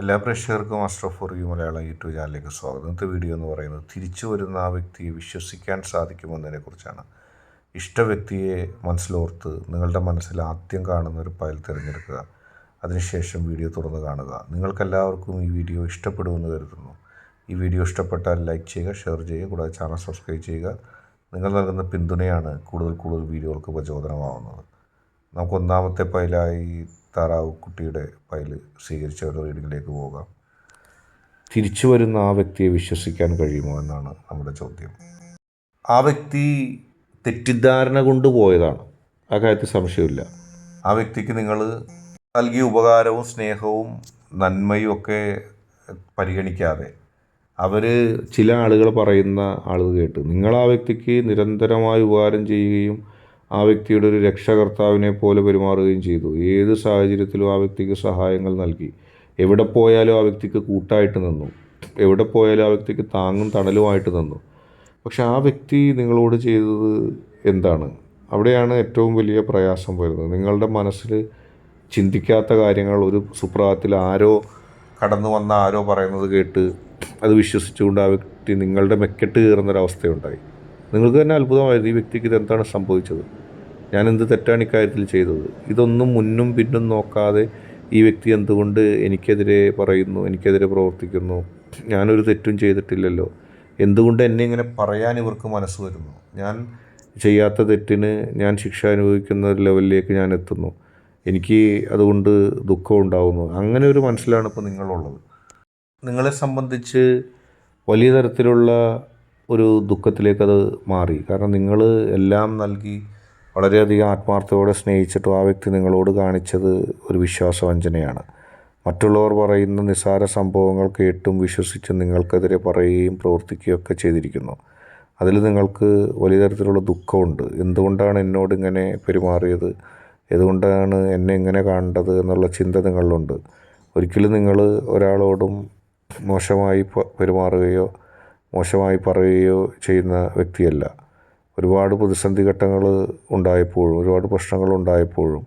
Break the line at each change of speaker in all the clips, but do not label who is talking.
എല്ലാ പ്രേക്ഷകർക്കും Master for You Malayalam YouTube ചാനലിലേക്ക് സ്വാഗതം. ഇന്നത്തെ വീഡിയോ എന്ന് പറയുന്നത് തിരിച്ചു വരുന്ന ആ വ്യക്തിയെ വിശ്വസിക്കാൻ സാധിക്കുമെന്നതിനെക്കുറിച്ചാണ്. ഇഷ്ട വ്യക്തിയെ മനസ്സിലോർത്ത് നിങ്ങളുടെ മനസ്സിൽ ആദ്യം കാണുന്ന ഒരു ഫയൽ തിരഞ്ഞെടുക്കുക. അതിനുശേഷം വീഡിയോ തുറന്ന് കാണുക. നിങ്ങൾക്കെല്ലാവർക്കും ഈ വീഡിയോ ഇഷ്ടപ്പെടുമെന്ന് കരുതുന്നു. ഈ വീഡിയോ ഇഷ്ടപ്പെട്ടാൽ ലൈക്ക് ചെയ്യുക ഷെയർ ചെയ്യുക കൂടാതെ ചാനൽ സബ്സ്ക്രൈബ് ചെയ്യുക. നിങ്ങൾ നൽകുന്ന പിന്തുണയാണ് കൂടുതൽ കൂടുതൽ വീഡിയോകൾക്ക് പ്രചോദനമാവുന്നത്. നമുക്ക് ഒന്നാമത്തെ ഫയലായി താറാവ് കുട്ടിയുടെ ഫയൽ സ്വീകരിച്ച ഒരു റീഡിങ്ങിലേക്ക് പോകാം. തിരിച്ചു വരുന്ന ആ വ്യക്തിയെ വിശ്വസിക്കാൻ കഴിയുമോ എന്നാണ് നമ്മുടെ ചോദ്യം. ആ വ്യക്തി തെറ്റിദ്ധാരണ കൊണ്ട് പോയതാണ്. ആ കാര്യത്തിൽ സംശയമില്ല. ആ വ്യക്തിക്ക് നിങ്ങൾ നൽകിയ ഉപകാരവും സ്നേഹവും നന്മയും ഒക്കെ പരിഗണിക്കാതെ അവർ ചില ആളുകൾ പറയുന്ന ആളുകൾ കേട്ട് നിങ്ങൾ ആ വ്യക്തിക്ക് നിരന്തരമായി ഉപകാരം ചെയ്യുകയും ആ വ്യക്തിയുടെ ഒരു രക്ഷകർത്താവിനെ പോലെ പെരുമാറുകയും ചെയ്തു. ഏത് സാഹചര്യത്തിലും ആ വ്യക്തിക്ക് സഹായങ്ങൾ നൽകി. എവിടെ പോയാലും ആ വ്യക്തിക്ക് കൂട്ടായിട്ട് നിന്നു. എവിടെ പോയാലും ആ വ്യക്തിക്ക് താങ്ങും തണലുമായിട്ട് നിന്നു. പക്ഷെ ആ വ്യക്തി നിങ്ങളോട് ചെയ്തത് എന്താണ്? അവിടെയാണ് ഏറ്റവും വലിയ പ്രയാസം വരുന്നത്. നിങ്ങളുടെ മനസ്സിൽ ചിന്തിക്കാത്ത കാര്യങ്ങൾ ഒരു സുപ്രഭാതത്തിൽ ആരോ കടന്നു വന്ന ആരോ പറയുന്നത് കേട്ട് അത് വിശ്വസിച്ചുകൊണ്ട് ആ വ്യക്തി നിങ്ങളുടെ മെക്കെട്ട് കയറുന്നൊരവസ്ഥയുണ്ടായി നിങ്ങൾക്ക് തന്നെ അത്ഭുതമായിരുന്നു ഈ വ്യക്തിക്ക് ഇതെന്താണ് സംഭവിച്ചത്? ഞാൻ എന്ത് തെറ്റാണ് ഇക്കാര്യത്തിൽ ചെയ്തത്? ഇതൊന്നും മുന്നും പിന്നും നോക്കാതെ ഈ വ്യക്തി എന്തുകൊണ്ട് എനിക്കെതിരെ പറയുന്നു എനിക്കെതിരെ പ്രവർത്തിക്കുന്നു? ഞാനൊരു തെറ്റും ചെയ്തിട്ടില്ലല്ലോ. എന്തുകൊണ്ട് എന്നെ ഇങ്ങനെ പറയാൻ ഇവർക്ക് മനസ്സ് വരുന്നു? ഞാൻ ചെയ്യാത്ത തെറ്റിന് ഞാൻ ശിക്ഷ അനുഭവിക്കുന്ന ലെവലിലേക്ക് ഞാൻ എത്തുന്നു. എനിക്ക് അതുകൊണ്ട് ദുഃഖം ഉണ്ടാകുന്നു അങ്ങനെ ഒരു മനസ്സിലാണ് ഇപ്പോൾ നിങ്ങളുള്ളത്. നിങ്ങളെ സംബന്ധിച്ച് വലിയ തരത്തിലുള്ള ഒരു ദുഃഖത്തിലേക്കത് മാറി. കാരണം നിങ്ങൾ എല്ലാം നൽകി വളരെയധികം ആത്മാർത്ഥതയോടെ സ്നേഹിച്ചിട്ടും ആ വ്യക്തി നിങ്ങളോട് കാണിച്ചത് ഒരു വിശ്വാസവഞ്ചനയാണ്. മറ്റുള്ളവർ പറയുന്ന നിസ്സാര സംഭവങ്ങൾ കേട്ടും വിശ്വസിച്ചും നിങ്ങൾക്കെതിരെ പറയുകയും പ്രവർത്തിക്കുകയൊക്കെ ചെയ്തിരിക്കുന്നു. അതിൽ നിങ്ങൾക്ക് വലിയ തരത്തിലുള്ള ദുഃഖമുണ്ട്. എന്തുകൊണ്ടാണ് എന്നോട് ഇങ്ങനെ പെരുമാറിയത്? എന്തുകൊണ്ടാണ് എന്നെ ഇങ്ങനെ കാണേണ്ടത് എന്നുള്ള ചിന്ത നിങ്ങളിലുണ്ട്. ഒരിക്കലും നിങ്ങൾ ഒരാളോടും മോശമായി പെരുമാറുകയോ മോശമായി പറയുകയോ ചെയ്യുന്ന വ്യക്തിയല്ല. ഒരുപാട് പ്രതിസന്ധി ഘട്ടങ്ങൾ ഉണ്ടായപ്പോഴും ഒരുപാട് പ്രശ്നങ്ങൾ ഉണ്ടായപ്പോഴും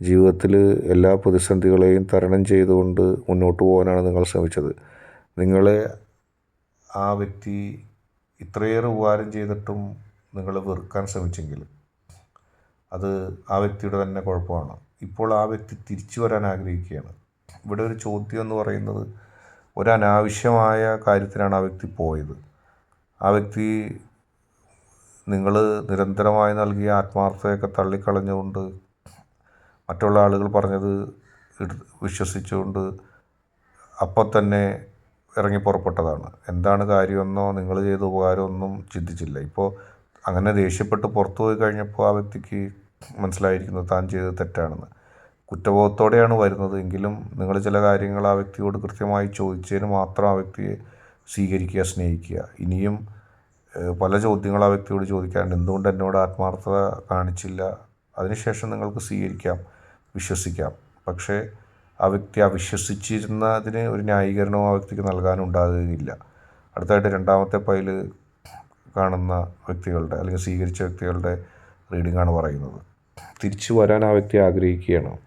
ജീവിതത്തിൽ എല്ലാ പ്രതിസന്ധികളെയും തരണം ചെയ്തുകൊണ്ട് മുന്നോട്ട് പോകാനാണ് നിങ്ങൾ ശ്രമിച്ചത്. നിങ്ങളെ ആ വ്യക്തി ഇത്രയേറെ ഉപകാരം ചെയ്തിട്ടും നിങ്ങളെ വെറുക്കാൻ ശ്രമിച്ചെങ്കിൽ അത് ആ വ്യക്തിയുടെ തന്നെ കുഴപ്പമാണ്. ഇപ്പോൾ ആ വ്യക്തി തിരിച്ചു വരാൻ ആഗ്രഹിക്കുകയാണ്. ഇവിടെ ഒരു ചോദ്യം എന്ന് പറയുന്നത് ഒരു അനാവശ്യമായ കാര്യത്തിനാണ് ആ വ്യക്തി പോയത്. ആ വ്യക്തി നിങ്ങൾ നിരന്തരമായി നൽകിയ ആത്മാർത്ഥതയൊക്കെ തള്ളിക്കളഞ്ഞുകൊണ്ട് മറ്റുള്ള ആളുകൾ പറഞ്ഞത് വിശ്വസിച്ചുകൊണ്ട് അപ്പം തന്നെ ഇറങ്ങി പുറപ്പെട്ടതാണ്. എന്താണ് കാര്യമെന്നോ നിങ്ങൾ ചെയ്ത ഉപകാരമൊന്നും ചിന്തിച്ചില്ല. ഇപ്പോൾ അങ്ങനെ ദേഷ്യപ്പെട്ട് പുറത്തു പോയി കഴിഞ്ഞപ്പോൾ ആ വ്യക്തിക്ക് മനസ്സിലായിരിക്കുന്നത് താൻ ചെയ്തത് തെറ്റാണെന്ന്. കുറ്റബോധത്തോടെയാണ് വരുന്നത്. എങ്കിലും നിങ്ങൾ ചില കാര്യങ്ങൾ ആ വ്യക്തിയോട് കൃത്യമായി ചോദിച്ചതിന് മാത്രം ആ വ്യക്തിയെ സ്വീകരിക്കുക സ്നേഹിക്കുക. ഇനിയും പല ചോദ്യങ്ങൾ ആ വ്യക്തിയോട് ചോദിക്കാറുണ്ട്. എന്തുകൊണ്ട് എന്നോട് ആത്മാർത്ഥത കാണിച്ചില്ല? അതിനുശേഷം നിങ്ങൾക്ക് സ്വീകരിക്കാം വിശ്വസിക്കാം. പക്ഷേ ആ വ്യക്തി ആ അവിശ്വസിച്ചിരുന്നതിന് ഒരു ന്യായീകരണവും ആ വ്യക്തിക്ക് നൽകാനുണ്ടാകുകയില്ല അടുത്തായിട്ട് രണ്ടാമത്തെ പൈൽ കാണുന്ന വ്യക്തികളുടെ അല്ലെങ്കിൽ സ്വീകരിച്ച വ്യക്തികളുടെ റീഡിങ്ങാണ് പറയുന്നത്. തിരിച്ചു വരാൻ ആ വ്യക്തി ആഗ്രഹിക്കുകയാണ്.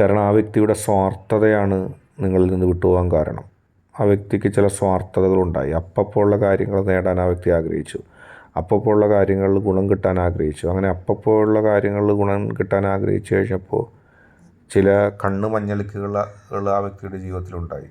കാരണം ആ വ്യക്തിയുടെ സ്വാർത്ഥതയാണ് നിങ്ങളിൽ നിന്ന് വിട്ടുപോകാൻ കാരണം. ആ വ്യക്തിക്ക് ചില സ്വാർത്ഥതകളുണ്ടായി. അപ്പപ്പോൾ ഉള്ള കാര്യങ്ങൾ നേടാൻ ആ വ്യക്തി ആഗ്രഹിച്ചു. അപ്പപ്പോൾ ഉള്ള കാര്യങ്ങളിൽ ഗുണം കിട്ടാൻ ആഗ്രഹിച്ചു. അങ്ങനെ അപ്പപ്പോൾ ഉള്ള കാര്യങ്ങളിൽ ഗുണം കിട്ടാൻ ആഗ്രഹിച്ചു കഴിഞ്ഞപ്പോൾ ചില കണ്ണ് മഞ്ഞളിക്കുകൾ ആ വ്യക്തിയുടെ ജീവിതത്തിലുണ്ടായി.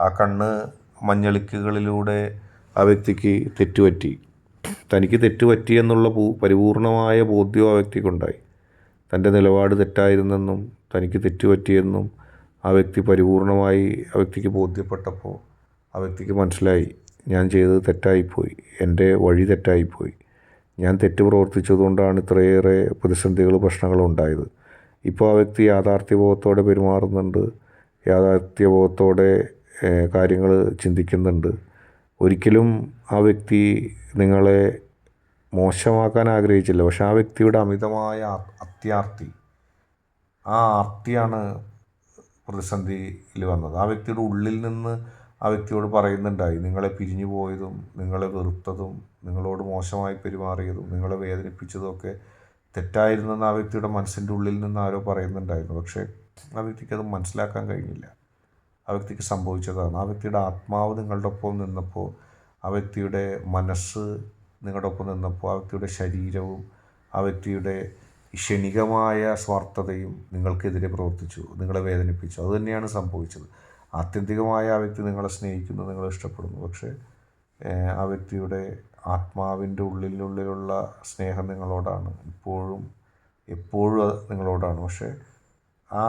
ആ കണ്ണ് മഞ്ഞളിക്കുകളിലൂടെ ആ വ്യക്തിക്ക് തെറ്റുപറ്റി. തനിക്ക് തെറ്റുപറ്റി എന്നുള്ള പരിപൂർണമായ ബോധ്യം ആ വ്യക്തിക്കുണ്ടായി. തന്റെ നിലപാട് തെറ്റായിരുന്നെന്നും തനിക്ക് തെറ്റുപറ്റിയെന്നും ആ വ്യക്തി പരിപൂർണമായി ആ വ്യക്തിക്ക് ബോധ്യപ്പെട്ടപ്പോൾ ആ വ്യക്തിക്ക് മനസ്സിലായി ഞാൻ ചെയ്തത് തെറ്റായിപ്പോയി. എന്റെ വഴി തെറ്റായിപ്പോയി. ഞാൻ തെറ്റ് പ്രവർത്തിച്ചതുകൊണ്ടാണ് ഇത്രയേറെ പ്രതിസന്ധികൾ പ്രശ്നങ്ങളും ഉണ്ടായത്. ഇപ്പോൾ ആ വ്യക്തി യാഥാർത്ഥ്യബോധത്തോടെ പെരുമാറുന്നുണ്ട്. യാഥാർത്ഥ്യബോധത്തോടെ കാര്യങ്ങൾ ചിന്തിക്കുന്നുണ്ട്. ഒരിക്കലും ആ വ്യക്തി നിങ്ങളെ മോശമാക്കാൻ ആഗ്രഹിച്ചില്ല. പക്ഷെ ആ വ്യക്തിയുടെ അമിതമായ അത്യാർത്തി ആ ആർത്തിയാണ് പ്രതിസന്ധിയിൽ വന്നത്. ആ വ്യക്തിയുടെ ഉള്ളിൽ നിന്ന് ആ വ്യക്തിയോട് പറയുന്നുണ്ടായി നിങ്ങളെ പിരിഞ്ഞു പോയതും നിങ്ങളെ വെറുത്തതും നിങ്ങളോട് മോശമായി പെരുമാറിയതും നിങ്ങളെ വേദനിപ്പിച്ചതും ഒക്കെ തെറ്റായിരുന്നെന്ന് ആ വ്യക്തിയുടെ മനസ്സിന്റെ ഉള്ളിൽ നിന്ന് ആരോ പറയുന്നുണ്ടായിരുന്നു. പക്ഷേ ആ വ്യക്തിക്ക് അത് മനസ്സിലാക്കാൻ കഴിഞ്ഞില്ല. ആ വ്യക്തിക്ക് സംഭവിച്ചതാണ്. ആ വ്യക്തിയുടെ ആത്മാവ് നിങ്ങളുടെ ഒപ്പം നിന്നപ്പോൾ ആ വ്യക്തിയുടെ മനസ്സ് നിങ്ങളുടെ ഒപ്പം നിന്നപ്പോൾ ആ വ്യക്തിയുടെ ശരീരവും ആ വ്യക്തിയുടെ ക്ഷണികമായ സ്വാർത്ഥതയും നിങ്ങൾക്കെതിരെ പ്രവർത്തിച്ചു നിങ്ങളെ വേദനിപ്പിച്ചു. അതുതന്നെയാണ് സംഭവിച്ചത്. ആത്യന്തികമായ ആ വ്യക്തി നിങ്ങളെ സ്നേഹിക്കുന്നു നിങ്ങളെ ഇഷ്ടപ്പെടുന്നു. പക്ഷേ ആ വ്യക്തിയുടെ ആത്മാവിന്റെ ഉള്ളിലുള്ളിലുള്ള സ്നേഹം നിങ്ങളോടാണ്. ഇപ്പോഴും എപ്പോഴും അത് നിങ്ങളോടാണ്. പക്ഷേ ആ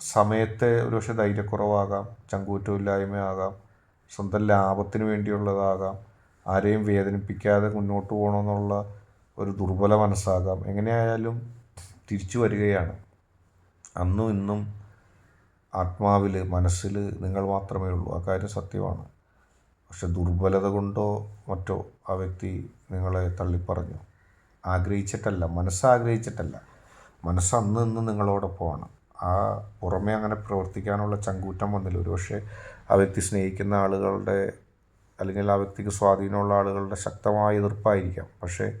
സമയത്തെ ഒരുപക്ഷെ ധൈര്യക്കുറവാകാം ചങ്കൂറ്റമില്ലായ്മയാകാം സ്വന്തം ലാഭത്തിന് വേണ്ടിയുള്ളതാകാം ആരെയും വേദനിപ്പിക്കാതെ മുന്നോട്ട് പോകണമെന്നുള്ള ഒരു ദുർബല മനസ്സാകാം. എങ്ങനെയായാലും തിരിച്ചു വരികയാണ്. അന്നും ഇന്നും ആത്മാവിൽ മനസ്സിൽ നിങ്ങൾ മാത്രമേ ഉള്ളൂ. ആ കാര്യം സത്യമാണ്. പക്ഷെ ദുർബലത കൊണ്ടോ മറ്റോ ആ വ്യക്തി നിങ്ങളെ തള്ളിപ്പറഞ്ഞു. ആഗ്രഹിച്ചിട്ടല്ല മനസ്സാഗ്രഹിച്ചിട്ടല്ല. മനസ്സ് അന്ന് ഇന്ന് നിങ്ങളോടൊപ്പമാണ്. ആ പുറമേ അങ്ങനെ പ്രവർത്തിക്കാനുള്ള ചങ്കൂറ്റം വന്നില്ല. ഒരുപക്ഷെ ആ വ്യക്തി സ്നേഹിക്കുന്ന ആളുകളുടെ അല്ലെങ്കിൽ ആ വ്യക്തിക്ക് സ്വാധീനമുള്ള ആളുകളുടെ ശക്തമായ എതിർപ്പായിരിക്കാം. പക്ഷേ